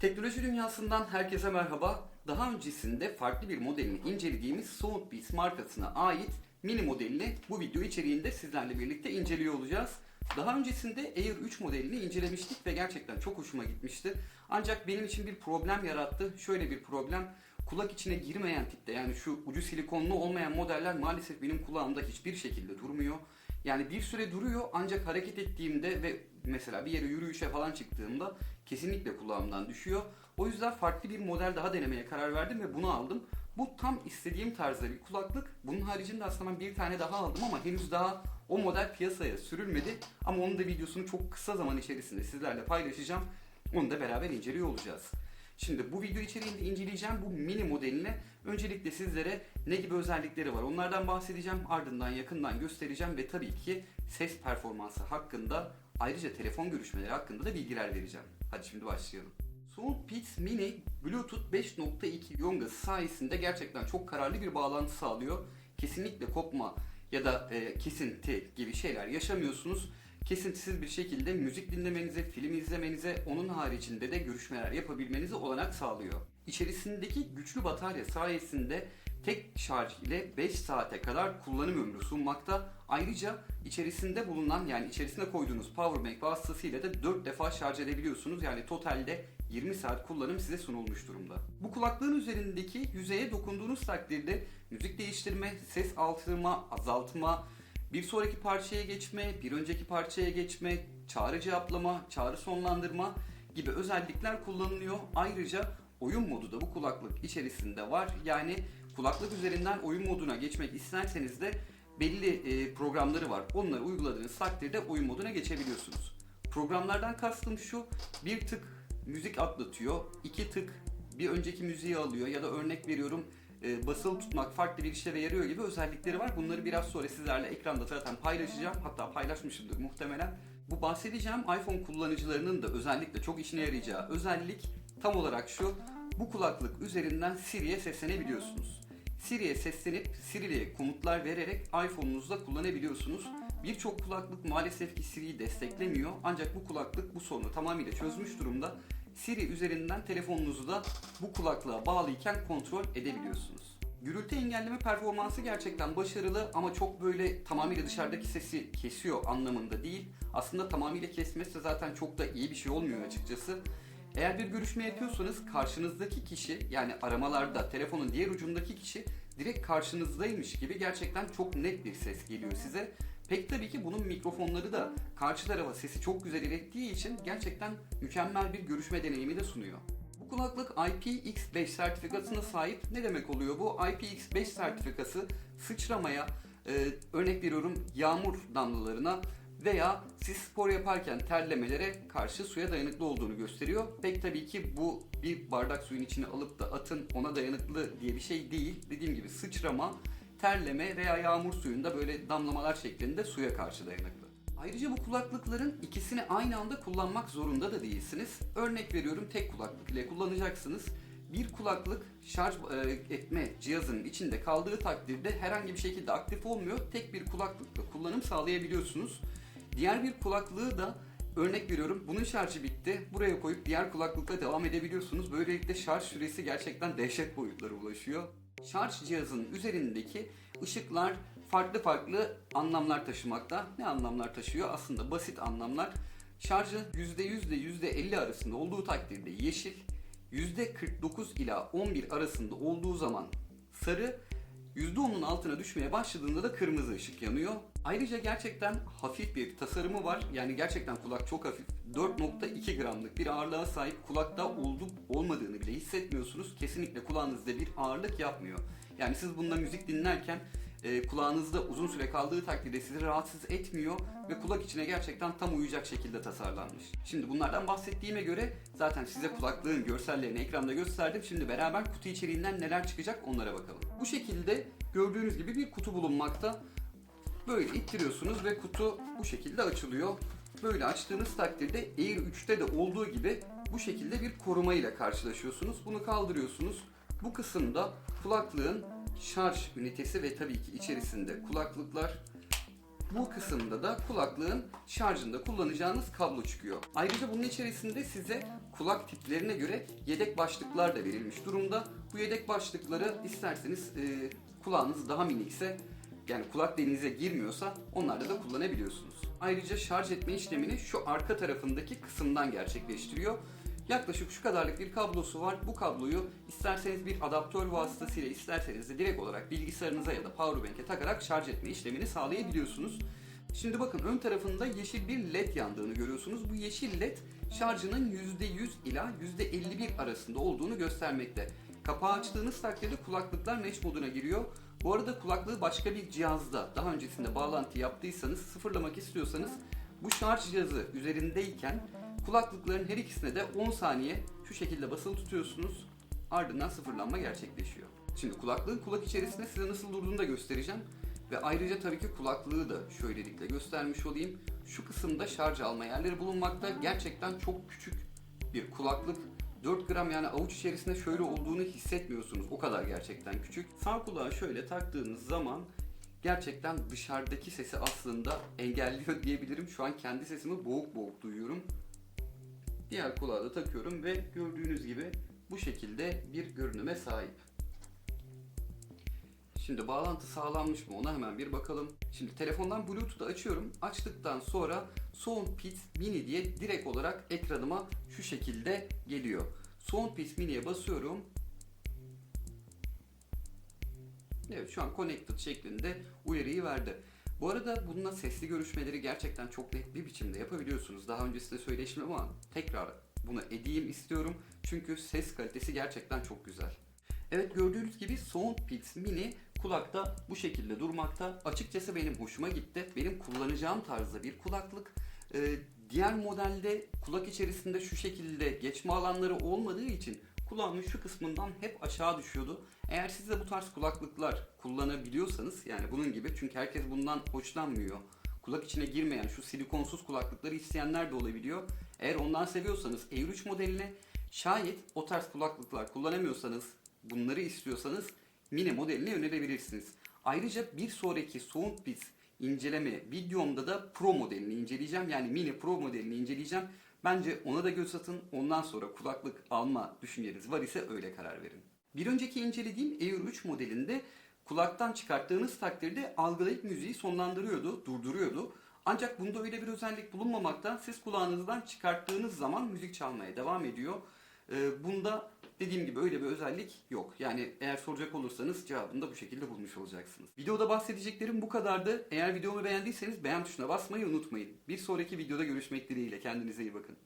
Teknoloji dünyasından herkese merhaba. Daha öncesinde farklı bir modelini incelediğimiz Soundbeats markasına ait mini modelini bu video içeriğinde sizlerle birlikte inceliyor olacağız. Daha öncesinde Air 3 modelini incelemiştik ve gerçekten çok hoşuma gitmişti. Ancak benim için bir problem yarattı. Şöyle bir problem. Kulak içine girmeyen tipte yani şu ucu silikonlu olmayan modeller maalesef benim kulağımda hiçbir şekilde durmuyor. Yani bir süre duruyor ancak hareket ettiğimde ve mesela bir yere yürüyüşe falan çıktığımda kesinlikle kulağımdan düşüyor. O yüzden farklı bir model daha denemeye karar verdim ve bunu aldım. Bu tam istediğim tarzda bir kulaklık. Bunun haricinde aslında ben bir tane daha aldım ama henüz daha o model piyasaya sürülmedi. Ama onun da videosunu çok kısa zaman içerisinde sizlerle paylaşacağım. Onu da beraber inceliyor olacağız. Şimdi bu video içeriğinde inceleyeceğim bu mini modeline öncelikle sizlere ne gibi özellikleri var onlardan bahsedeceğim. Ardından yakından göstereceğim ve tabii ki ses performansı hakkında ayrıca telefon görüşmeleri hakkında da bilgiler vereceğim. Hadi şimdi başlayalım. Soundbeats Mini Bluetooth 5.2 yongası sayesinde gerçekten çok kararlı bir bağlantı sağlıyor. Kesinlikle kopma ya da e, kesinti gibi şeyler yaşamıyorsunuz. Kesintisiz bir şekilde müzik dinlemenize, film izlemenize, onun haricinde de görüşmeler yapabilmenize olanak sağlıyor. İçerisindeki güçlü batarya sayesinde tek şarj ile 5 saate kadar kullanım ömrü sunmakta. Ayrıca içerisinde bulunan yani içerisine koyduğunuz powerbank vasıtasıyla da 4 defa şarj edebiliyorsunuz. Yani totalde 20 saat kullanım size sunulmuş durumda. Bu kulaklığın üzerindeki yüzeye dokunduğunuz takdirde müzik değiştirme, ses artırma, azaltma, bir sonraki parçaya geçme, bir önceki parçaya geçme, çağrı cevaplama, çağrı sonlandırma gibi özellikler kullanılıyor. Ayrıca oyun modu da bu kulaklık içerisinde var. Yani kulaklık üzerinden oyun moduna geçmek isterseniz de belli e, programları var. Onları uyguladığınız takdirde oyun moduna geçebiliyorsunuz. Programlardan kastım şu, bir tık müzik atlatıyor, iki tık bir önceki müziği alıyor ya da örnek veriyorum e, basılı tutmak farklı bir işleve yarıyor gibi özellikleri var. Bunları biraz sonra sizlerle ekranda zaten paylaşacağım. Hatta paylaşmışımdır muhtemelen. Bu bahsedeceğim iPhone kullanıcılarının da özellikle çok işine yarayacağı özellik tam olarak şu. Bu kulaklık üzerinden Siri'ye seslenebiliyorsunuz. Siri'ye seslenip Siri'ye komutlar vererek iPhone'unuzda kullanabiliyorsunuz. Birçok kulaklık maalesef ki Siri'yi desteklemiyor. Ancak bu kulaklık bu sorunu tamamıyla çözmüş durumda. Siri üzerinden telefonunuzu da bu kulaklığa bağlıyken kontrol edebiliyorsunuz. Gürültü engelleme performansı gerçekten başarılı ama çok böyle tamamıyla dışarıdaki sesi kesiyor anlamında değil. Aslında tamamıyla kesmezse zaten çok da iyi bir şey olmuyor açıkçası. Eğer bir görüşme yapıyorsanız karşınızdaki kişi yani aramalarda telefonun diğer ucundaki kişi direkt karşınızdaymış gibi gerçekten çok net bir ses geliyor size. Pek tabii ki bunun mikrofonları da karşı tarafa sesi çok güzel ilettiği için gerçekten mükemmel bir görüşme deneyimi de sunuyor. Bu kulaklık IPX5 sertifikasına sahip. Ne demek oluyor bu? IPX5 sertifikası sıçramaya, e, örnek veriyorum yağmur damlalarına veya siz spor yaparken terlemelere karşı suya dayanıklı olduğunu gösteriyor. Pek tabii ki bu bir bardak suyun içine alıp da atın ona dayanıklı diye bir şey değil. Dediğim gibi sıçrama, terleme veya yağmur suyunda böyle damlamalar şeklinde suya karşı dayanıklı. Ayrıca bu kulaklıkların ikisini aynı anda kullanmak zorunda da değilsiniz. Örnek veriyorum tek kulaklık ile kullanacaksınız. Bir kulaklık şarj e, etme cihazının içinde kaldığı takdirde herhangi bir şekilde aktif olmuyor. Tek bir kulaklıkla kullanım sağlayabiliyorsunuz. Diğer bir kulaklığı da örnek veriyorum bunun şarjı bitti. Buraya koyup diğer kulaklıkla devam edebiliyorsunuz. Böylelikle şarj süresi gerçekten dehşet boyutlara ulaşıyor. Şarj cihazının üzerindeki ışıklar farklı farklı anlamlar taşımakta. Ne anlamlar taşıyor? Aslında basit anlamlar. Şarjı %100 ile %50 arasında olduğu takdirde yeşil, %49 ila 11 arasında olduğu zaman sarı, %10'un altına düşmeye başladığında da kırmızı ışık yanıyor. Ayrıca gerçekten hafif bir tasarımı var. Yani gerçekten kulak çok hafif. 4.2 gramlık bir ağırlığa sahip kulakta olup olmadığını bile hissetmiyorsunuz. Kesinlikle kulağınızda bir ağırlık yapmıyor. Yani siz bununla müzik dinlerken e, kulağınızda uzun süre kaldığı takdirde sizi rahatsız etmiyor ve kulak içine gerçekten tam uyacak şekilde tasarlanmış. Şimdi bunlardan bahsettiğime göre zaten size kulaklığın görsellerini ekranda gösterdim. Şimdi beraber kutu içeriğinden neler çıkacak onlara bakalım. Bu şekilde gördüğünüz gibi bir kutu bulunmakta. Böyle ittiriyorsunuz ve kutu bu şekilde açılıyor. Böyle açtığınız takdirde Air 3'te de olduğu gibi bu şekilde bir koruma ile karşılaşıyorsunuz. Bunu kaldırıyorsunuz. Bu kısımda kulaklığın şarj ünitesi ve tabii ki içerisinde kulaklıklar Bu kısımda da kulaklığın şarjında kullanacağınız kablo çıkıyor. Ayrıca bunun içerisinde size kulak tiplerine göre yedek başlıklar da verilmiş durumda. Bu yedek başlıkları isterseniz e, kulağınız daha minikse yani kulak deliğinize girmiyorsa onlarda da kullanabiliyorsunuz. Ayrıca şarj etme işlemini şu arka tarafındaki kısımdan gerçekleştiriyor. Yaklaşık şu kadarlık bir kablosu var. Bu kabloyu isterseniz bir adaptör vasıtasıyla isterseniz de direkt olarak bilgisayarınıza ya da powerbank'e takarak şarj etme işlemini sağlayabiliyorsunuz. Şimdi bakın ön tarafında yeşil bir led yandığını görüyorsunuz. Bu yeşil led şarjının %100 ila %51 arasında olduğunu göstermekte. Kapağı açtığınız takdirde kulaklıklar mesh moduna giriyor. Bu arada kulaklığı başka bir cihazda daha öncesinde bağlantı yaptıysanız sıfırlamak istiyorsanız bu şarj cihazı üzerindeyken kulaklıkların her ikisine de 10 saniye şu şekilde basılı tutuyorsunuz. Ardından sıfırlanma gerçekleşiyor. Şimdi kulaklığın kulak içerisinde size nasıl durduğunu da göstereceğim. Ve ayrıca tabii ki kulaklığı da şöylelikle göstermiş olayım. Şu kısımda şarj alma yerleri bulunmakta. Gerçekten çok küçük bir kulaklık. 4 gram yani avuç içerisinde şöyle olduğunu hissetmiyorsunuz. O kadar gerçekten küçük. Sağ kulağı şöyle taktığınız zaman gerçekten dışarıdaki sesi aslında engelliyor diyebilirim. Şu an kendi sesimi boğuk boğuk duyuyorum. Diğer kulağı da takıyorum ve gördüğünüz gibi bu şekilde bir görünüme sahip. Şimdi bağlantı sağlanmış mı ona hemen bir bakalım. Şimdi telefondan Bluetooth'u açıyorum. Açtıktan sonra Soundpeace Mini diye direkt olarak ekranıma şu şekilde geliyor. Soundpeace Mini'ye basıyorum. Evet şu an connected şeklinde uyarıyı verdi. Bu arada bununla sesli görüşmeleri gerçekten çok net bir biçimde yapabiliyorsunuz. Daha öncesinde söyleştim ama tekrar bunu edeyim istiyorum. Çünkü ses kalitesi gerçekten çok güzel. Evet gördüğünüz gibi Soundpeace Mini kulakta bu şekilde durmakta. Açıkçası benim hoşuma gitti. Benim kullanacağım tarzda bir kulaklık. Ee, diğer modelde kulak içerisinde şu şekilde geçme alanları olmadığı için kulağımın şu kısmından hep aşağı düşüyordu. Eğer siz de bu tarz kulaklıklar kullanabiliyorsanız yani bunun gibi çünkü herkes bundan hoşlanmıyor. Kulak içine girmeyen şu silikonsuz kulaklıkları isteyenler de olabiliyor. Eğer ondan seviyorsanız Air 3 modeline şayet o tarz kulaklıklar kullanamıyorsanız bunları istiyorsanız mini modeline yönelebilirsiniz. Ayrıca bir sonraki Soundpeace inceleme videomda da Pro modelini inceleyeceğim. Yani mini Pro modelini inceleyeceğim. Bence ona da göz atın. Ondan sonra kulaklık alma düşünceniz var ise öyle karar verin. Bir önceki incelediğim Air 3 modelinde kulaktan çıkarttığınız takdirde algılayıp müziği sonlandırıyordu, durduruyordu. Ancak bunda öyle bir özellik bulunmamaktan siz kulağınızdan çıkarttığınız zaman müzik çalmaya devam ediyor. Ee, bunda dediğim gibi öyle bir özellik yok. Yani eğer soracak olursanız cevabını da bu şekilde bulmuş olacaksınız. Videoda bahsedeceklerim bu kadardı. Eğer videomu beğendiyseniz beğen tuşuna basmayı unutmayın. Bir sonraki videoda görüşmek dileğiyle. Kendinize iyi bakın.